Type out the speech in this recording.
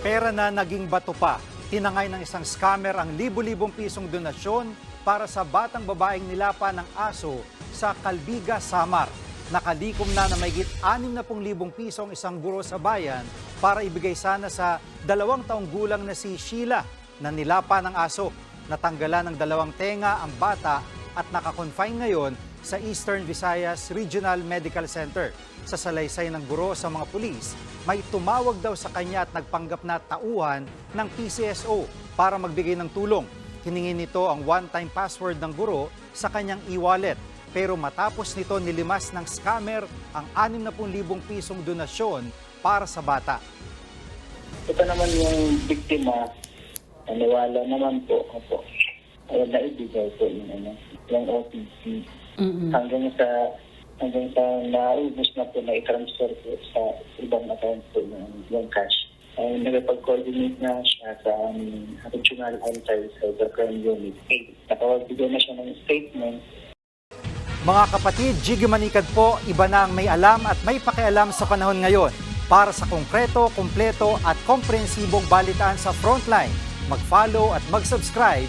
Pera na naging bato pa. Tinangay ng isang scammer ang libo-libong pisong donasyon para sa batang babaeng nilapa ng aso sa Kalbiga, Samar. Nakalikom na na mayigit 60,000 piso ang isang guro sa bayan para ibigay sana sa dalawang taong gulang na si Sheila na nilapa ng aso. Natanggalan ng dalawang tenga ang bata at nakakonfine ngayon sa Eastern Visayas Regional Medical Center. Sa salaysay ng guro sa mga pulis, may tumawag daw sa kanya at nagpanggap na tauhan ng PCSO para magbigay ng tulong. Hiningin nito ang one-time password ng guro sa kanyang e-wallet. Pero matapos nito nilimas ng scammer ang 60,000 pisong donasyon para sa bata. Ito naman yung biktima, naniwala naman po ako. Ay, naibigay po yung, ano, yung OTP. Hanggang sa hanggang sa naubos na po na i-transfer po sa ibang account po yung, yung cash. Ay, nagpag-coordinate na siya sa um, Regional Anti-Cybercrime Unit 8. Nakawagbigay na siya ng statement Mga kapatid, Jiggy Manikad po, iba na ang may alam at may pakialam sa panahon ngayon. Para sa konkreto, kumpleto at komprehensibong balitaan sa Frontline, mag-follow at mag-subscribe